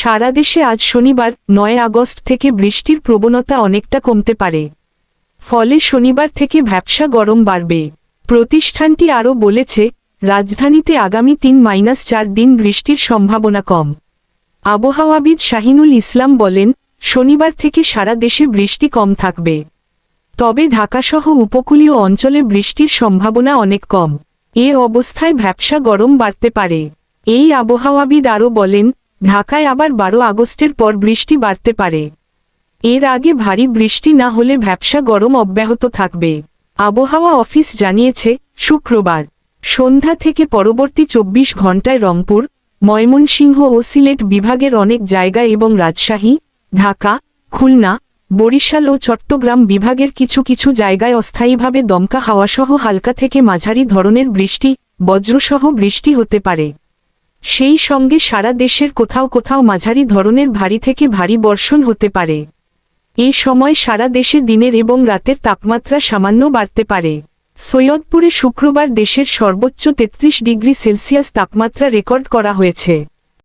সারা দেশে আজ শনিবার, নয় আগস্ট থেকে বৃষ্টির প্রবণতা অনেকটা কমতে পারে। ফলে শনিবার থেকে ভ্যাবসা গরম বাড়বে। প্রতিষ্ঠানটি আরও বলেছে, রাজধানীতে আগামী তিন মাইনাস চার দিন বৃষ্টির সম্ভাবনা কম। আবহাওয়াবিদ শাহিনুল ইসলাম বলেন, শনিবার থেকে সারা দেশে বৃষ্টি কম থাকবে। তবে ঢাকাসহ উপকূলীয় অঞ্চলে বৃষ্টির সম্ভাবনা অনেক কম। এ অবস্থায় ভ্যাবসা গরম বাড়তে পারে। এই আবহাওয়াবিদ আরও বলেন ঢাকায় আবার বারো আগস্টের পর বৃষ্টি বাড়তে পারে। এর আগে ভারী বৃষ্টি না হলে ভ্যাবসা গরম অব্যাহত থাকবে। আবহাওয়া অফিস জানিয়েছে, শুক্রবার সন্ধ্যা থেকে পরবর্তী চব্বিশ ঘণ্টায় রংপুর, ময়মনসিংহ ও সিলেট বিভাগের অনেক জায়গা এবং রাজশাহী, ঢাকা, খুলনা, বরিশাল ও চট্টগ্রাম বিভাগের কিছু কিছু জায়গায় অস্থায়ীভাবে দমকা হাওয়াসহ হালকা থেকে মাঝারি ধরনের বৃষ্টি, বজ্রসহ বৃষ্টি হতে পারে। সেই সঙ্গে সারা দেশের কোথাও কোথাও মাঝারি ধরনের ভারী থেকে ভারী বর্ষণ হতে পারে। এই সময় সারা দেশে দিনের এবং রাতের তাপমাত্রা সামান্য বাড়তে পারে। সৈয়দপুরে শুক্রবার দেশের সর্বোচ্চ তেত্রিশ ডিগ্রি সেলসিয়াস তাপমাত্রা রেকর্ড করা হয়েছে।